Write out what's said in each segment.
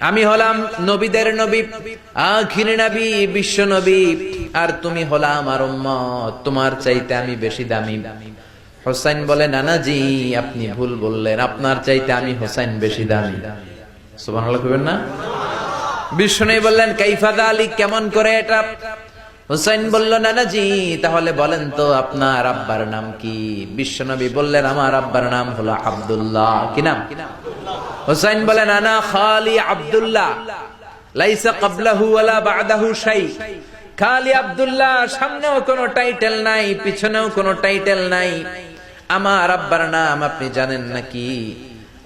আমি হলাম নবীদের নবী, আখির নবী, বিশ্ব নবী। আর তুমি হলা আমার তোমার চাইতে আমি বেশি দামি। হোসাইন বলে নানাজি আপনি ভুল বললেন, আপনার চাইতে আমি হোসাইন বেশি দামি। কইবেন না? বিষ্ণু বললেন কাইফাদা আলী কেমন করে এটা? হুসাইন বলল, নানাজি, তাহলে বলেন তো আপনার আব্বার নাম কি? বিশ্বনবী বললেন, আমার আব্বার নাম হলো আব্দুল্লাহ। কি নাম? হুসাইন বলেন আনা খালি আব্দুল্লাহ। লাইসা ক্বাবলাহু ওয়ালা বাদাহু শাই। খালি আব্দুল্লাহ, সামনেও কোনো টাইটেল নাই, পিছনেও কোনো টাইটেল নাই। আমার আব্বার নাম আপনি জানেন নাকি?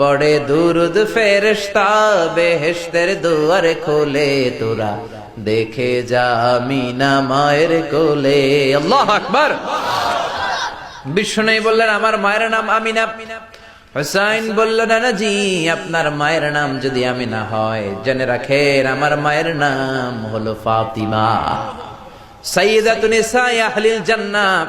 পড়ে দুরুদ ফেরেশতা, বেহেশতের দুয়ার খোলে তোরা। দেখে যা আমিনা মায়ের কোলে। আল্লাহ আকবার। বিষ্ণু বললেন, আমার মায়ের নাম আমিনা। হুসাইন বলল না জি আপনার মায়ের নাম যদি আমিনা হয়, জেনে রাখেন আমার মায়ের নাম হলো ফাতিমা। সাইয়্যিদাতুন নিসাই আহলিল জান্নাত।